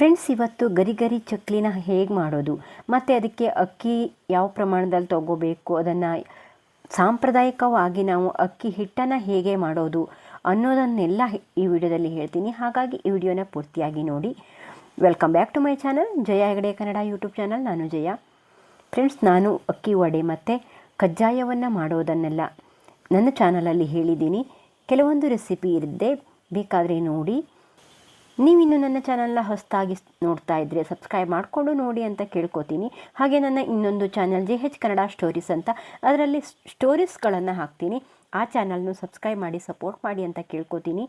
Friends, ಇವತ್ತು ಗರಿ ಗರಿ ಚಕ್ಲಿನ ಹೇಗೆ ಮಾಡೋದು? ಮತ್ತು ಅದಕ್ಕೆ ಅಕ್ಕಿ ಯಾವ ಪ್ರಮಾಣದಲ್ಲಿ ತಗೋಬೇಕು? ಅದನ್ನು ಸಾಂಪ್ರದಾಯಿಕವಾಗಿ ನಾವು ಅಕ್ಕಿ ಹಿಟ್ಟನ್ನು ಹೇಗೆ ಮಾಡೋದು ಅನ್ನೋದನ್ನೆಲ್ಲ ಈ ವಿಡಿಯೋದಲ್ಲಿ ಹೇಳ್ತೀನಿ. ಹಾಗಾಗಿ ಈ ವಿಡಿಯೋನ ಪೂರ್ತಿಯಾಗಿ ನೋಡಿ. Welcome back to my channel Jaya Hegade Kannada YouTube channel. ನಾನು ಜಯ. ಫ್ರೆಂಡ್ಸ್ ನಾನು ಅಕ್ಕಿ ವಡೆ ಮತ್ತು ಕಜ್ಜಾಯವನ್ನು ಮಾಡೋದನ್ನೆಲ್ಲ ನನ್ನ ಚಾನಲಲ್ಲಿ ಹೇಳಿದ್ದೀನಿ. ಕೆಲವೊಂದು ರೆಸಿಪಿ ಇರುತ್ತೆ. ಬೇಕಾದರೆ ನೋಡಿ. ನೀವಿನ್ನು ನನ್ನ ಚಾನಲ್ನ ಹೊಸದಾಗಿ ನೋಡ್ತಾ ಇದ್ದರೆ ಸಬ್ಸ್ಕ್ರೈಬ್ ಮಾಡಿಕೊಂಡು ನೋಡಿ ಅಂತ ಕೇಳ್ಕೊತೀನಿ. ಹಾಗೆ ನನ್ನ ಇನ್ನೊಂದು channel J H Kannada stories ಅಂತ, ಅದರಲ್ಲಿ ಸ್ಟೋರೀಸ್ಗಳನ್ನು ಹಾಕ್ತೀನಿ. ಆ ಚಾನಲ್ನು ಸಬ್ಸ್ಕ್ರೈಬ್ ಮಾಡಿ ಸಪೋರ್ಟ್ ಮಾಡಿ ಅಂತ ಕೇಳ್ಕೊತೀನಿ.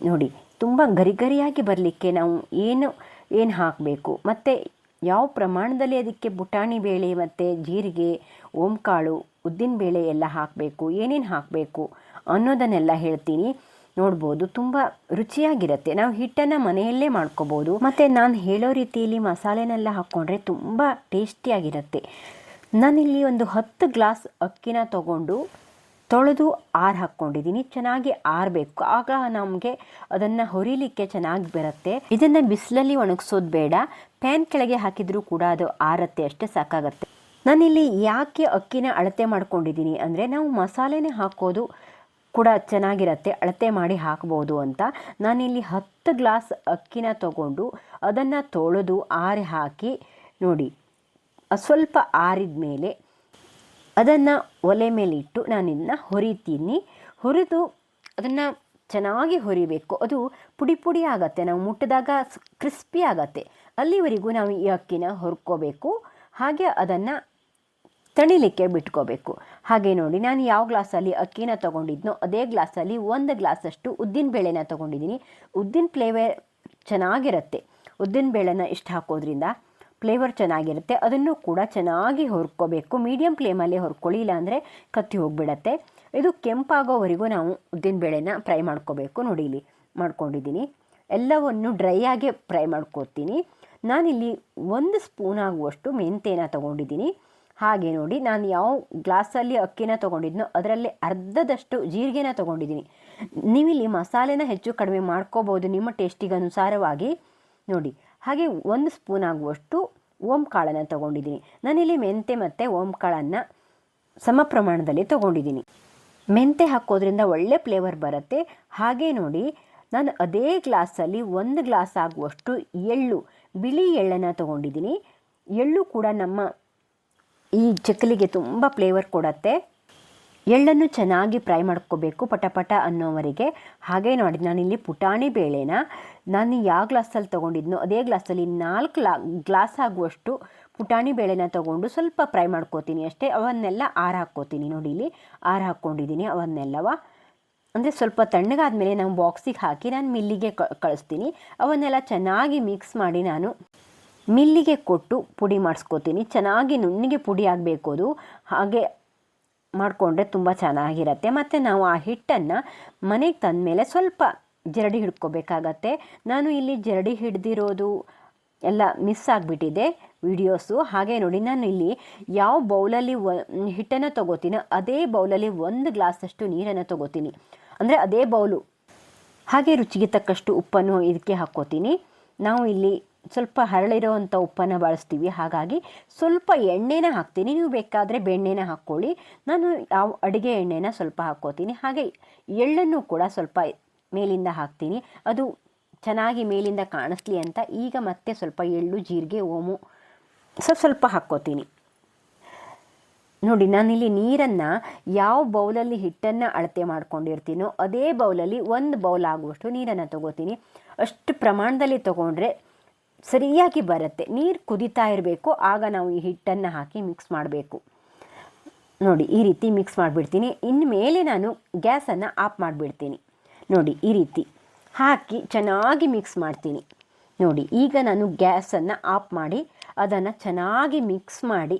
ನೋಡಿ, ತುಂಬ ಗರಿಗರಿಯಾಗಿ ಬರಲಿಕ್ಕೆ ನಾವು ಏನು ಏನು ಹಾಕಬೇಕು? ಮತ್ತು ಯಾವ ಪ್ರಮಾಣದಲ್ಲಿ ಅದಕ್ಕೆ ಬುಟಾಣಿ ಬೇಳೆ ಮತ್ತು ಜೀರಿಗೆ, ಓಂಕಾಳು ಉದ್ದಿನಬೇಳೆ ಎಲ್ಲ ಹಾಕಬೇಕು? ಏನೇನು ಹಾಕಬೇಕು ಅನ್ನೋದನ್ನೆಲ್ಲ ಹೇಳ್ತೀನಿ. ನೋಡ್ಬೋದು, ತುಂಬ ರುಚಿಯಾಗಿರುತ್ತೆ. ನಾವು ಹಿಟ್ಟನ್ನು ಮನೆಯಲ್ಲೇ ಮಾಡ್ಕೋಬೋದು. ಮತ್ತು ನಾನು ಹೇಳೋ ರೀತಿಯಲ್ಲಿ ಮಸಾಲೆನೆಲ್ಲ ಹಾಕ್ಕೊಂಡ್ರೆ ತುಂಬ ಟೇಸ್ಟಿಯಾಗಿರುತ್ತೆ. ನಾನಿಲ್ಲಿ ಒಂದು ಹತ್ತು ಗ್ಲಾಸ್ ಅಕ್ಕಿನ ತಗೊಂಡು ತೊಳೆದು ಆರು ಹಾಕ್ಕೊಂಡಿದ್ದೀನಿ. ಚೆನ್ನಾಗಿ ಆರಬೇಕು. ಆಗ ನಮಗೆ ಅದನ್ನು ಹೊರಿಲಿಕ್ಕೆ ಚೆನ್ನಾಗಿ ಬರುತ್ತೆ. ಇದನ್ನು ಬಿಸಿಲಲ್ಲಿ ಒಣಗಿಸೋದು ಬೇಡ. ಪ್ಯಾನ್ ಕೆಳಗೆ ಹಾಕಿದರೂ ಕೂಡ ಅದು ಆರತ್ತೆ, ಅಷ್ಟೇ ಸಾಕಾಗತ್ತೆ. ನಾನಿಲ್ಲಿ ಯಾಕೆ ಅಕ್ಕಿನ ಅಳತೆ ಮಾಡ್ಕೊಂಡಿದ್ದೀನಿ ಅಂದರೆ ನಾವು ಮಸಾಲೆನೇ ಹಾಕೋದು ಕೂಡ ಚೆನ್ನಾಗಿರುತ್ತೆ, ಅಳತೆ ಮಾಡಿ ಹಾಕ್ಬೋದು ಅಂತ. ನಾನಿಲ್ಲಿ ಹತ್ತು ಗ್ಲಾಸ್ ಅಕ್ಕಿನ ತಗೊಂಡು ಅದನ್ನು ತೊಳೆದು ಆರಿ ಹಾಕಿ, ನೋಡಿ, ಸ್ವಲ್ಪ ಆರಿದ ಮೇಲೆ ಅದನ್ನು ಒಲೆ ಮೇಲೆ ಇಟ್ಟು ನಾನು ಇದನ್ನ ಹೊರಿತೀನಿ. ಹುರಿದು ಅದನ್ನು ಚೆನ್ನಾಗಿ ಹೊರಿಬೇಕು. ಅದು ಪುಡಿ ಪುಡಿ ಆಗತ್ತೆ, ನಾವು ಮುಟ್ಟಿದಾಗ ಕ್ರಿಸ್ಪಿ ಆಗತ್ತೆ. ಅಲ್ಲಿವರೆಗೂ ನಾವು ಈ ಅಕ್ಕಿನ ಹೊರ್ಕೋಬೇಕು. ಹಾಗೆ ಅದನ್ನು ತಣಿಲಿಕ್ಕೆ ಬಿಟ್ಕೋಬೇಕು. ಹಾಗೆ ನೋಡಿ, ನಾನು ಯಾವ ಗ್ಲಾಸಲ್ಲಿ ಅಕ್ಕಿನ ತೊಗೊಂಡಿದ್ನೋ ಅದೇ ಗ್ಲಾಸಲ್ಲಿ ಒಂದು ಗ್ಲಾಸಷ್ಟು ಉದ್ದಿನ ಬೇಳೆನ ತೊಗೊಂಡಿದ್ದೀನಿ. ಉದ್ದಿನ ಫ್ಲೇವರ್ ಚೆನ್ನಾಗಿರುತ್ತೆ. ಉದ್ದಿನ ಬೇಳೆನ ಇಷ್ಟು ಹಾಕೋದ್ರಿಂದ ಫ್ಲೇವರ್ ಚೆನ್ನಾಗಿರುತ್ತೆ. ಅದನ್ನು ಕೂಡ ಚೆನ್ನಾಗಿ ಹೊರ್ಕೋಬೇಕು. ಮೀಡಿಯಮ್ ಫ್ಲೇಮಲ್ಲಿ ಹುರ್ಕೊಳ್ಳಿ, ಇಲ್ಲಾಂದರೆ ಕತ್ತಿ ಹೋಗಿಬಿಡತ್ತೆ. ಇದು ಕೆಂಪಾಗೋವರೆಗೂ ನಾವು ಉದ್ದಿನ ಬೇಳೆನ ಫ್ರೈ ಮಾಡ್ಕೋಬೇಕು. ನೋಡಿ, ಇಲ್ಲಿ ಮಾಡ್ಕೊಂಡಿದ್ದೀನಿ. ಎಲ್ಲವನ್ನು ಡ್ರೈ ಆಗಿ ಫ್ರೈ ಮಾಡ್ಕೋತೀನಿ. ನಾನಿಲ್ಲಿ ಒಂದು ಸ್ಪೂನ್ ಆಗುವಷ್ಟು ಮೆಂತೆನ ತೊಗೊಂಡಿದ್ದೀನಿ. ಹಾಗೆ ನೋಡಿ, ನಾನು ಯಾವ ಗ್ಲಾಸಲ್ಲಿ ಅಕ್ಕಿನ ತೊಗೊಂಡಿದ್ನೋ ಅದರಲ್ಲಿ ಅರ್ಧದಷ್ಟು ಜೀರಿಗೆನ ತೊಗೊಂಡಿದ್ದೀನಿ. ನೀವಿಲ್ಲಿ ಮಸಾಲೆನ ಹೆಚ್ಚು ಕಡಿಮೆ ಮಾಡ್ಕೋಬೋದು ನಿಮ್ಮ ಟೇಸ್ಟಿಗೆ ಅನುಸಾರವಾಗಿ ನೋಡಿ, ಹಾಗೆ ಒಂದು ಸ್ಪೂನ್ ಆಗುವಷ್ಟು ಓಂ ಕಾಳನ್ನು ತೊಗೊಂಡಿದ್ದೀನಿ. ನಾನಿಲ್ಲಿ ಮೆಂತೆ ಮತ್ತು ಓಂ ಕಾಳನ್ನು ಸಮ ಪ್ರಮಾಣದಲ್ಲಿ ತೊಗೊಂಡಿದ್ದೀನಿ. ಮೆಂತೆ ಹಾಕೋದ್ರಿಂದ ಒಳ್ಳೆ ಫ್ಲೇವರ್ ಬರುತ್ತೆ. ಹಾಗೆ ನೋಡಿ, ನಾನು ಅದೇ ಗ್ಲಾಸಲ್ಲಿ ಒಂದು ಗ್ಲಾಸ್ ಆಗುವಷ್ಟು ಎಳ್ಳು, ಬಿಳಿ ಎಳ್ಳನ್ನು ತೊಗೊಂಡಿದ್ದೀನಿ. ಎಳ್ಳು ಕೂಡ ನಮ್ಮ ಈ ಚಕ್ಕಲಿಗೆ ತುಂಬ ಫ್ಲೇವರ್ ಕೊಡತ್ತೆ. ಎಳ್ಳನ್ನು ಚೆನ್ನಾಗಿ ಫ್ರೈ ಮಾಡ್ಕೋಬೇಕು ಪಟಪಟ ಅನ್ನೋವರೆಗೆ. ಹಾಗೆ ನೋಡಿ, ನಾನಿಲ್ಲಿ ಪುಟಾಣಿ ಬೇಳೆನ ನಾನು ಯಾವ ಗ್ಲಾಸಲ್ಲಿ ತೊಗೊಂಡಿದ್ನೋ ಅದೇ ಗ್ಲಾಸಲ್ಲಿ ನಾಲ್ಕು ಲಾ, ಗ್ಲಾಸ್ ಆಗುವಷ್ಟು ಪುಟಾಣಿ ಬೇಳೆನ ತೊಗೊಂಡು ಸ್ವಲ್ಪ ಫ್ರೈ ಮಾಡ್ಕೋತೀನಿ ಅಷ್ಟೇ. ಅವನ್ನೆಲ್ಲ ಆರು ಹಾಕ್ಕೋತೀನಿ ನೋಡಿ ಇಲ್ಲಿ. ಆರು ಹಾಕ್ಕೊಂಡಿದ್ದೀನಿ ಅವನ್ನೆಲ್ಲವ. ಅಂದರೆ ಸ್ವಲ್ಪ ತಣ್ಣಗಾದ ಮೇಲೆ ನಾವು ಬಾಕ್ಸಿಗೆ ಹಾಕಿ ನಾನು ಮಿಲ್ಲಿಗೆ ಕಳಿಸ್ತೀನಿ. ಅವನ್ನೆಲ್ಲ ಚೆನ್ನಾಗಿ ಮಿಕ್ಸ್ ಮಾಡಿ ನಾನು ಮಿಲ್ಲಿಗೆ ಕೊಟ್ಟು ಪುಡಿ ಮಾಡಿಸ್ಕೋತೀನಿ. ಚೆನ್ನಾಗಿ ನುಣ್ಣಿಗೆ ಪುಡಿ ಆಗಬೇಕು ಅದು. ಹಾಗೆ ಮಾಡಿಕೊಂಡ್ರೆ ತುಂಬ ಚೆನ್ನಾಗಿರುತ್ತೆ. ಮತ್ತು ನಾವು ಆ ಹಿಟ್ಟನ್ನು ಮನೆಗೆ ತಂದಮೇಲೆ ಸ್ವಲ್ಪ ಜರಡಿ ಹಿಡ್ಕೋಬೇಕಾಗತ್ತೆ. ನಾನು ಇಲ್ಲಿ ಜರಡಿ ಹಿಡ್ದಿರೋದು ಎಲ್ಲ ಮಿಸ್ ಆಗಿಬಿಟ್ಟಿದೆ ವಿಡಿಯೋಸು. ಹಾಗೆ ನೋಡಿ, ನಾನು ಇಲ್ಲಿ ಯಾವ ಬೌಲಲ್ಲಿ ಒ, ಹಿಟ್ಟನ್ನು ತೊಗೋತೀನೋ ಅದೇ ಬೌಲಲ್ಲಿ ಒಂದು ಗ್ಲಾಸಷ್ಟು ನೀರನ್ನು ತೊಗೋತೀನಿ. ಅಂದರೆ ಅದೇ ಬೌಲು. ಹಾಗೆ ರುಚಿಗೆ ತಕ್ಕಷ್ಟು ಉಪ್ಪನ್ನು ಇದಕ್ಕೆ ಹಾಕ್ಕೋತೀನಿ. ನಾವು ಇಲ್ಲಿ ಸ್ವಲ್ಪ ಹರಳಿರೋವಂಥ ಉಪ್ಪನ್ನು ಬಳಸ್ತೀವಿ. ಹಾಗಾಗಿ ಸ್ವಲ್ಪ ಎಣ್ಣೆನ ಹಾಕ್ತೀನಿ. ನೀವು ಬೇಕಾದರೆ ಬೆಣ್ಣೆನ ಹಾಕ್ಕೊಳ್ಳಿ. ನಾನು ಯಾವ ಅಡುಗೆ ಎಣ್ಣೆನ ಸ್ವಲ್ಪ ಹಾಕ್ಕೋತೀನಿ. ಹಾಗೆ ಎಳ್ಳನ್ನು ಕೂಡ ಸ್ವಲ್ಪ ಮೇಲಿಂದ ಹಾಕ್ತೀನಿ. ಅದು ಚೆನ್ನಾಗಿ ಮೇಲಿಂದ ಕಾಣಿಸ್ಲಿ ಅಂತ ಈಗ ಮತ್ತೆ ಸ್ವಲ್ಪ ಎಳ್ಳು, ಜೀರಿಗೆ, ಓಮು ಸ್ವಲ್ಪ ಸ್ವಲ್ಪ ಹಾಕ್ಕೋತೀನಿ. ನೋಡಿ, ನಾನಿಲ್ಲಿ ನೀರನ್ನು ಯಾವ ಬೌಲಲ್ಲಿ ಹಿಟ್ಟನ್ನು ಅಳತೆ ಮಾಡ್ಕೊಂಡಿರ್ತೀನೋ ಅದೇ ಬೌಲಲ್ಲಿ ಒಂದು ಬೌಲ್ ಆಗುವಷ್ಟು ನೀರನ್ನು ತೊಗೋತೀನಿ. ಅಷ್ಟು ಪ್ರಮಾಣದಲ್ಲಿ ತೊಗೊಂಡ್ರೆ ಸರಿಯಾಗಿ ಬರುತ್ತೆ. ನೀರು ಕುದಿತಾ ಇರಬೇಕು. ಆಗ ನಾವು ಈ ಹಿಟ್ಟನ್ನು ಹಾಕಿ ಮಿಕ್ಸ್ ಮಾಡಬೇಕು. ನೋಡಿ, ಈ ರೀತಿ ಮಿಕ್ಸ್ ಮಾಡಿಬಿಡ್ತೀನಿ. ಇನ್ಮೇಲೆ ನಾನು ಗ್ಯಾಸನ್ನು ಆಫ್ ಮಾಡಿಬಿಡ್ತೀನಿ. ನೋಡಿ, ಈ ರೀತಿ ಹಾಕಿ ಚೆನ್ನಾಗಿ ಮಿಕ್ಸ್ ಮಾಡ್ತೀನಿ. ನೋಡಿ, ಈಗ ನಾನು ಗ್ಯಾಸನ್ನು ಆಫ್ ಮಾಡಿ ಅದನ್ನು ಚೆನ್ನಾಗಿ ಮಿಕ್ಸ್ ಮಾಡಿ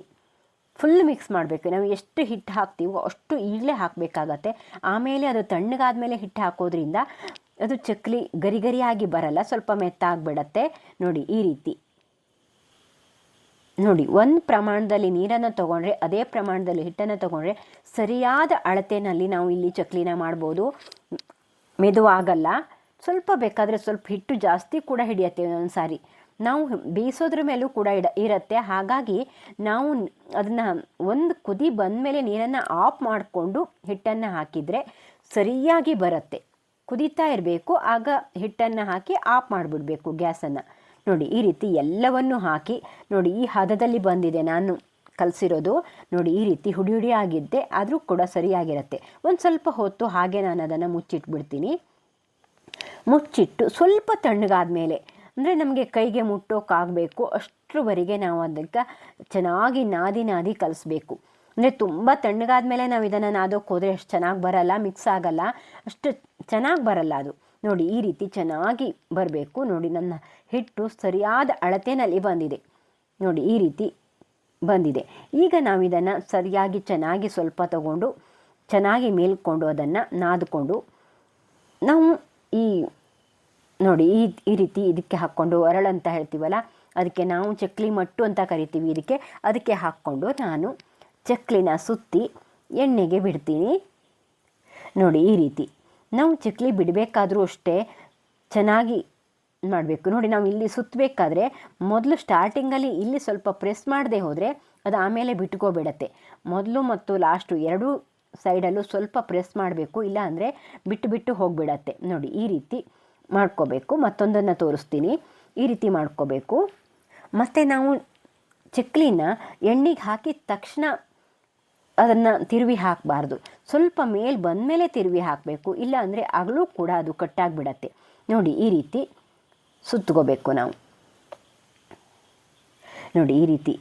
ಫುಲ್ ಮಿಕ್ಸ್ ಮಾಡಬೇಕು. ನಾವು ಎಷ್ಟು ಹಿಟ್ಟು ಹಾಕ್ತೀವೋ ಅಷ್ಟು ಈಗಲೇ ಹಾಕಬೇಕಾಗತ್ತೆ. ಆಮೇಲೆ ಅದು ತಣ್ಣಗಾದ ಮೇಲೆ ಹಿಟ್ಟು ಹಾಕೋದ್ರಿಂದ ಅದು ಚಕ್ಲಿ ಗರಿ ಗರಿಯಾಗಿ ಬರಲ್ಲ, ಸ್ವಲ್ಪ ಮೆತ್ತಾಗ್ಬಿಡತ್ತೆ. ನೋಡಿ, ಈ ರೀತಿ. ನೋಡಿ, ಒಂದು ಪ್ರಮಾಣದಲ್ಲಿ ನೀರನ್ನು ತೊಗೊಂಡ್ರೆ, ಅದೇ ಪ್ರಮಾಣದಲ್ಲಿ ಹಿಟ್ಟನ್ನು ತೊಗೊಂಡ್ರೆ ಸರಿಯಾದ ಅಳತೆನಲ್ಲಿ ನಾವು ಇಲ್ಲಿ ಚಕ್ಲಿನ ಮಾಡ್ಬೋದು. ಮೆದುವಾಗಲ್ಲ. ಸ್ವಲ್ಪ ಬೇಕಾದರೆ ಸ್ವಲ್ಪ ಹಿಟ್ಟು ಜಾಸ್ತಿ ಕೂಡ ಹಿಡಿಯತ್ತೆ ಒಂದೊಂದು ಸಾರಿ ನಾವು ಬೇಯಿಸೋದ್ರ ಮೇಲೂ ಕೂಡ ಇಡ, ಇರುತ್ತೆ. ಹಾಗಾಗಿ ನಾವು ಅದನ್ನು ಒಂದು ಕುದಿ ಬಂದ ಮೇಲೆ ನೀರನ್ನು ಆಫ್ ಮಾಡಿಕೊಂಡು ಹಿಟ್ಟನ್ನು ಹಾಕಿದರೆ ಸರಿಯಾಗಿ ಬರುತ್ತೆ. ಕುದೀತಾ ಇರಬೇಕು, ಆಗ ಹಿಟ್ಟನ್ನು ಹಾಕಿ ಆಫ್ ಮಾಡಿಬಿಡಬೇಕು ಗ್ಯಾಸನ್ನು. ನೋಡಿ, ಈ ರೀತಿ ಎಲ್ಲವನ್ನು ಹಾಕಿ, ನೋಡಿ, ಈ ಹದದಲ್ಲಿ ಬಂದಿದೆ ನಾನು ಕಲಸಿರೋದು. ನೋಡಿ, ಈ ರೀತಿ ಹುಡಿ ಹುಡಿ ಆಗಿದ್ದೆ, ಆದರೂ ಕೂಡ ಸರಿಯಾಗಿರುತ್ತೆ. ಒಂದು ಸ್ವಲ್ಪ ಹೊತ್ತು ಹಾಗೆ ನಾನು ಅದನ್ನು ಮುಚ್ಚಿಟ್ಬಿಡ್ತೀನಿ. ಮುಚ್ಚಿಟ್ಟು ಸ್ವಲ್ಪ ತಣ್ಣಗಾದ ಮೇಲೆ ಅಂದರೆ ನಮಗೆ ಕೈಗೆ ಮುಟ್ಟೋಕ್ಕಾಗಬೇಕು ಅಷ್ಟರವರೆಗೆ ನಾವು ಅದಕ್ಕೆ ಚೆನ್ನಾಗಿ ನಾದಿ ನಾದಿ ಕಲಿಸ್ಬೇಕು. ಅಂದರೆ ತುಂಬ ತಣ್ಣಗಾದ ಮೇಲೆ ನಾವು ಇದನ್ನು ನಾದೋಕ್ಕೆ ಹೋದರೆ ಅಷ್ಟು ಚೆನ್ನಾಗಿ ಬರಲ್ಲ ಮಿಕ್ಸ್ ಆಗಲ್ಲ. ಅಷ್ಟು ಚೆನ್ನಾಗಿ ಬರಲ್ಲ ಅದು. ನೋಡಿ, ಈ ರೀತಿ ಚೆನ್ನಾಗಿ ಬರಬೇಕು. ನೋಡಿ, ನನ್ನ ಹಿಟ್ಟು ಸರಿಯಾದ ಅಳತೆನಲ್ಲಿ ಬಂದಿದೆ. ನೋಡಿ, ಈ ರೀತಿ ಬಂದಿದೆ. ಈಗ ನಾವು ಇದನ್ನು ಸರಿಯಾಗಿ ಚೆನ್ನಾಗಿ ಸ್ವಲ್ಪ ತಗೊಂಡು, ಚೆನ್ನಾಗಿ ಮೇಲ್ಕೊಂಡು ಅದನ್ನು ನಾದಿಕೊಂಡು, ನಾವು ಈ, ನೋಡಿ, ಈ ಈ ರೀತಿ ಇದಕ್ಕೆ ಹಾಕ್ಕೊಂಡು ಒರಳು ಅಂತ ಹೇಳ್ತೀವಲ್ಲ, ಅದಕ್ಕೆ ನಾವು ಚಕ್ಲಿ ಮಟ್ಟು ಅಂತ ಕರಿತೀವಿ ಇದಕ್ಕೆ, ಅದಕ್ಕೆ ಹಾಕ್ಕೊಂಡು ನಾನು ಚಕ್ಲಿನ ಸುತ್ತಿ ಎಣ್ಣೆಗೆ ಬಿಡ್ತೀನಿ. ನೋಡಿ, ಈ ರೀತಿ. ನಾವು ಚಕ್ಲಿ ಬಿಡಬೇಕಾದ್ರೂ ಅಷ್ಟೇ ಚೆನ್ನಾಗಿ ಮಾಡಬೇಕು. ನೋಡಿ, ನಾವು ಇಲ್ಲಿ ಸುತ್ತಬೇಕಾದ್ರೆ ಮೊದಲು ಸ್ಟಾರ್ಟಿಂಗಲ್ಲಿ ಇಲ್ಲಿ ಸ್ವಲ್ಪ ಪ್ರೆಸ್ ಮಾಡದೆ ಹೋದರೆ ಅದು ಆಮೇಲೆ ಬಿಟ್ಕೋಬಿಡತ್ತೆ. ಮೊದಲು ಮತ್ತು ಲಾಸ್ಟು ಎರಡೂ ಸೈಡಲ್ಲೂ ಸ್ವಲ್ಪ ಪ್ರೆಸ್ ಮಾಡಬೇಕು, ಇಲ್ಲ ಅಂದರೆ ಬಿಟ್ಟು ಬಿಟ್ಟು ಹೋಗಿಬಿಡತ್ತೆ. ನೋಡಿ, ಈ ರೀತಿ ಮಾಡ್ಕೋಬೇಕು. ಮತ್ತೊಂದನ್ನು ತೋರಿಸ್ತೀನಿ. ಈ ರೀತಿ ಮಾಡ್ಕೋಬೇಕು. ಮತ್ತು ನಾವು ಚಕ್ಲಿನ ಎಣ್ಣೆಗೆ ಹಾಕಿದ ತಕ್ಷಣ ಅದನ್ನು ತಿರುವಿ ಹಾಕಬಾರ್ದು. ಸ್ವಲ್ಪ ಮೇಲೆ ಬಂದಮೇಲೆ ತಿರುವಿ ಹಾಕಬೇಕು. ಇಲ್ಲ ಅಂದರೆ ಆಗಲೂ ಕೂಡ ಅದು ಕಟ್ಟಾಗಿಬಿಡತ್ತೆ. ನೋಡಿ, ಈ ರೀತಿ ಸುತ್ತಕೋಬೇಕು ನಾವು. ನೋಡಿ, ಈ ರೀತಿ.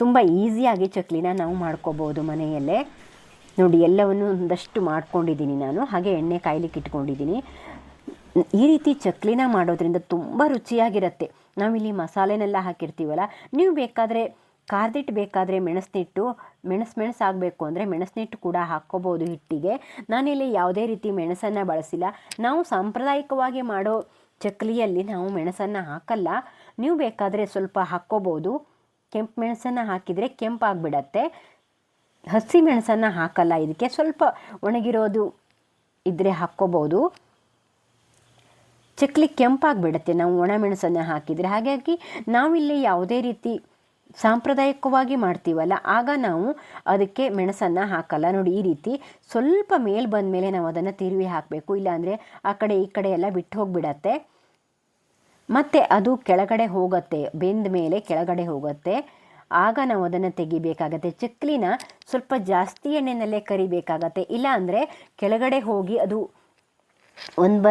ತುಂಬ ಈಸಿಯಾಗಿ ಚಕ್ಲಿನ ನಾವು ಮಾಡ್ಕೋಬೋದು ಮನೆಯಲ್ಲೇ. ನೋಡಿ, ಎಲ್ಲವನ್ನು ಒಂದಷ್ಟು ಮಾಡ್ಕೊಂಡಿದ್ದೀನಿ ನಾನು. ಹಾಗೆ ಎಣ್ಣೆ ಕಾಯ್ಲಿಕ್ಕೆ ಇಟ್ಕೊಂಡಿದ್ದೀನಿ. ಈ ರೀತಿ ಚಕ್ಲಿನ ಮಾಡೋದ್ರಿಂದ ತುಂಬ ರುಚಿಯಾಗಿರುತ್ತೆ. ನಾವಿಲ್ಲಿ ಮಸಾಲೆನೆಲ್ಲ ಹಾಕಿರ್ತೀವಲ್ಲ, ನೀವು ಬೇಕಾದರೆ ಕಾರ್ದಿಟ್ಟು ಬೇಕಾದರೆ ಮೆಣಸಿನಿಟ್ಟು ಮೆಣಸು ಮೆಣಸು ಆಗಬೇಕು ಅಂದರೆ ಮೆಣಸಿನಿಟ್ಟು ಕೂಡ ಹಾಕ್ಕೋಬೋದು ಹಿಟ್ಟಿಗೆ. ನಾನಿಲ್ಲಿ ಯಾವುದೇ ರೀತಿ ಮೆಣಸನ್ನು ಬಳಸಿಲ್ಲ. ನಾವು ಸಾಂಪ್ರದಾಯಿಕವಾಗಿ ಮಾಡೋ ಚಕ್ಲಿಯಲ್ಲಿ ನಾವು ಮೆಣಸನ್ನು ಹಾಕಲ್ಲ. ನೀವು ಬೇಕಾದರೆ ಸ್ವಲ್ಪ ಹಾಕ್ಕೋಬೋದು. ಕೆಂಪು ಮೆಣಸನ್ನು ಹಾಕಿದರೆ ಕೆಂಪಾಗಿಬಿಡತ್ತೆ ಹಸಿ ಮೆಣಸನ್ನು ಹಾಕಲ್ಲ ಇದಕ್ಕೆ. ಸ್ವಲ್ಪ ಒಣಗಿರೋದು ಇದ್ದರೆ ಹಾಕ್ಕೋಬೋದು. ಚಕ್ಲಿ ಕೆಂಪಾಗಿಬಿಡತ್ತೆ. ನಾವು ಒಣ ಮೆಣಸನ್ನು ಹಾಕಿದರೆ. ಹಾಗಾಗಿ ನಾವಿಲ್ಲಿ ಯಾವುದೇ ರೀತಿ ಸಾಂಪ್ರದಾಯಿಕವಾಗಿ ಮಾಡ್ತೀವಲ್ಲ, ಆಗ ನಾವು ಅದಕ್ಕೆ ಮೆಣಸನ್ನು ಹಾಕಲ್ಲ. ನೋಡಿ, ಈ ರೀತಿ ಸ್ವಲ್ಪ ಮೇಲೆ ಬಂದ ಮೇಲೆ ನಾವು ಅದನ್ನು ತಿರುವಿ ಹಾಕಬೇಕು. ಇಲ್ಲಾಂದರೆ ಆ ಕಡೆ ಈ ಕಡೆ ಎಲ್ಲ ಬಿಟ್ಟು ಹೋಗಿಬಿಡತ್ತೆ. ಮತ್ತು ಅದು ಕೆಳಗಡೆ ಹೋಗುತ್ತೆ ಬೆಂದ ಮೇಲೆ ಕೆಳಗಡೆ ಹೋಗುತ್ತೆ. ಆಗ ನಾವು ಅದನ್ನು ತೆಗಿಬೇಕಾಗತ್ತೆ. ಚಕ್ಲಿನ ಸ್ವಲ್ಪ ಜಾಸ್ತಿ ಎಣ್ಣೆನಲ್ಲೇ ಕರಿಬೇಕಾಗತ್ತೆ. ಇಲ್ಲ ಅಂದರೆ ಕೆಳಗಡೆ ಹೋಗಿ ಅದು ಒಂದು ಬ,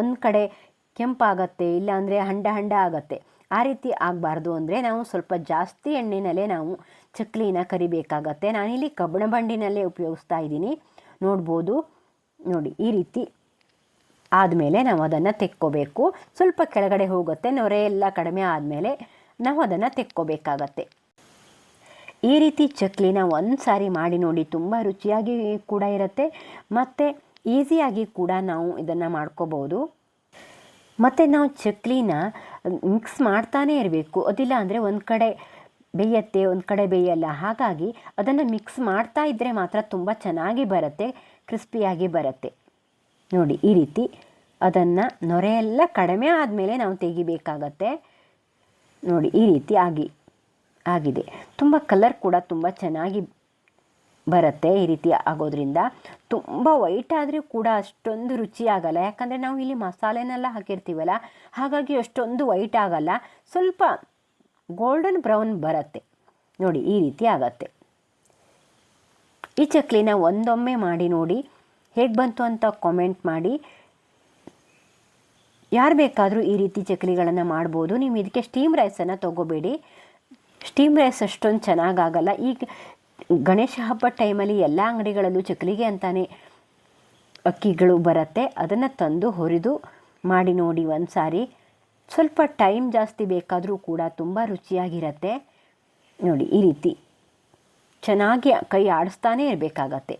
ಒಂದು ಕಡೆ ಕೆಂಪಾಗತ್ತೆ, ಇಲ್ಲಾಂದರೆ ಹಂಡ ಹಂಡ ಆಗತ್ತೆ. ಆ ರೀತಿ ಆಗಬಾರ್ದು ಅಂದರೆ ನಾವು ಸ್ವಲ್ಪ ಜಾಸ್ತಿ ಎಣ್ಣೆನಲ್ಲೇ ನಾವು ಚಕ್ಲಿನ ಕರಿಬೇಕಾಗತ್ತೆ. ನಾನಿಲ್ಲಿ ಕಬ್ಬಣ ಬಂಡಿನಲ್ಲೇ ಉಪಯೋಗಿಸ್ತಾ ಇದ್ದೀನಿ. ನೋಡ್ಬೋದು. ನೋಡಿ, ಈ ರೀತಿ ಆದಮೇಲೆ ನಾವು ಅದನ್ನು ತೆಕ್ಕೋಬೇಕು. ಸ್ವಲ್ಪ ಕೆಳಗಡೆ ಹೋಗುತ್ತೆ, ನೊರೆ ಎಲ್ಲ ಕಡಿಮೆ ಆದಮೇಲೆ ನಾವು ಅದನ್ನು ತೆಕ್ಕೋಬೇಕಾಗತ್ತೆ. ಈ ರೀತಿ ಚಕ್ಲಿನ ಒಂದು ಸಾರಿ ಮಾಡಿ ನೋಡಿ ತುಂಬ ರುಚಿಯಾಗಿ ಕೂಡ ಇರುತ್ತೆ. ಮತ್ತು ಈಸಿಯಾಗಿ ಕೂಡ ನಾವು ಇದನ್ನು ಮಾಡ್ಕೋಬೋದು. ಮತ್ತು ನಾವು ಚಕ್ಲಿನ ಮಿಕ್ಸ್ ಮಾಡ್ತಾನೇ ಇರಬೇಕು. ಅದಿಲ್ಲ ಅಂದರೆ ಒಂದು ಕಡೆ ಬೇಯತ್ತೆ, ಒಂದು ಕಡೆ ಬೇಯಲ್ಲ. ಹಾಗಾಗಿ ಅದನ್ನು ಮಿಕ್ಸ್ ಮಾಡ್ತಾ ಇದ್ದರೆ ಮಾತ್ರ ತುಂಬ ಚೆನ್ನಾಗಿ ಬರುತ್ತೆ ಕ್ರಿಸ್ಪಿಯಾಗಿ ಬರುತ್ತೆ. ನೋಡಿ, ಈ ರೀತಿ ಅದನ್ನು ನೊರೆಯೆಲ್ಲ ಕಡಿಮೆ ಆದಮೇಲೆ ನಾವು ತೆಗಿಬೇಕಾಗತ್ತೆ. ನೋಡಿ, ಈ ರೀತಿ ಆಗಿ, ಆಗಿದೆ. ತುಂಬ ಕಲರ್ ಕೂಡ ತುಂಬ ಚೆನ್ನಾಗಿ ಬರುತ್ತೆ ಈ ರೀತಿ ಆಗೋದ್ರಿಂದ. ತುಂಬ ವೈಟ್ ಆದರೂ ಕೂಡ ಅಷ್ಟೊಂದು ರುಚಿ ಆಗಲ್ಲ. ಯಾಕಂದರೆ ನಾವು ಇಲ್ಲಿ ಮಸಾಲೆನೆಲ್ಲ ಹಾಕಿರ್ತೀವಲ್ಲ, ಹಾಗಾಗಿ ಅಷ್ಟೊಂದು ವೈಟ್ ಆಗಲ್ಲ. ಸ್ವಲ್ಪ ಗೋಲ್ಡನ್ ಬ್ರೌನ್ ಬರುತ್ತೆ. ನೋಡಿ, ಈ ರೀತಿ ಆಗತ್ತೆ. ಈ ಚಕ್ಲಿನ ಒಂದೊಮ್ಮೆ ಮಾಡಿ ನೋಡಿ. ಹೇಗೆ ಬಂತು ಅಂತ ಕಾಮೆಂಟ್ ಮಾಡಿ. ಯಾರು ಬೇಕಾದರೂ ಈ ರೀತಿ ಚಕ್ಲಿಗಳನ್ನು ಮಾಡ್ಬೋದು. ನೀವು ಇದಕ್ಕೆ ಸ್ಟೀಮ್ ರೈಸನ್ನು ತೊಗೋಬೇಡಿ. ಸ್ಟೀಮ್ ರೈಸ್ ಅಷ್ಟೊಂದು ಚೆನ್ನಾಗಾಗಲ್ಲ ಈಗ ಗಣೇಶ ಹಬ್ಬದ ಟೈಮಲ್ಲಿ ಎಲ್ಲ ಅಂಗಡಿಗಳಲ್ಲೂ ಚಕ್ಲಿಗೆ ಅಂತಾನೆ ಅಕ್ಕಿಗಳು ಬರುತ್ತೆ. ಅದನ್ನು ತಂದು ಹುರಿದು ಮಾಡಿ ನೋಡಿ ಒಂದು ಸಾರಿ ಸ್ವಲ್ಪ ಟೈಮ್ ಜಾಸ್ತಿ ಬೇಕಾದರೂ ಕೂಡ ತುಂಬ ರುಚಿಯಾಗಿರುತ್ತೆ. ನೋಡಿ, ಈ ರೀತಿ ಚೆನ್ನಾಗಿ ಕೈ ಆಡಿಸ್ತಾನೇ ಇರಬೇಕಾಗತ್ತೆ.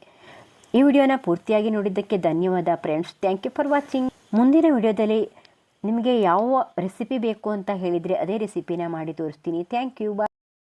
ಈ ವಿಡಿಯೋನ ಪೂರ್ತಿಯಾಗಿ ನೋಡಿದ್ದಕ್ಕೆ ಧನ್ಯವಾದ friends. Thank you for watching ಮುಂದಿನ ವಿಡಿಯೋದಲ್ಲಿ ನಿಮಗೆ ಯಾವ ರೆಸಿಪಿ ಬೇಕು ಅಂತ ಹೇಳಿದರೆ ಅದೇ ರೆಸಿಪಿನ ಮಾಡಿ ತೋರಿಸ್ತೀನಿ. ಥ್ಯಾಂಕ್ ಯು ಬಾ